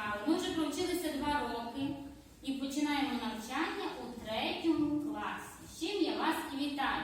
цікаве. Ми вже провчилися два роки і починаємо навчання у третьому класі. З чим я вас і вітаю.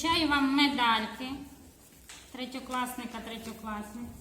Вручаю вам медальки третьокласника, третьокласниць.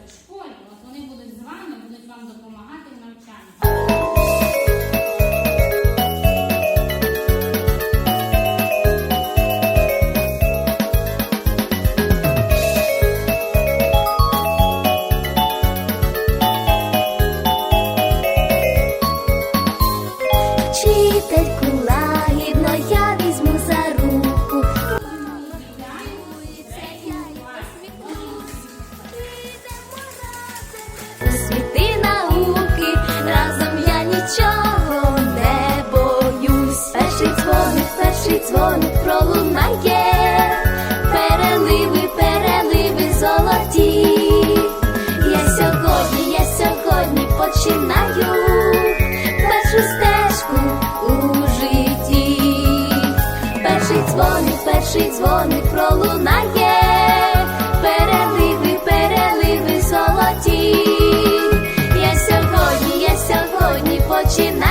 вчитися в школі, от вони будуть з вами, будуть вам допомагати в навчанні. Cheated. дзвоник, перший дзвоник пролунає, переливи, переливи золоті. Я сьогодні, я сьогодні починаю.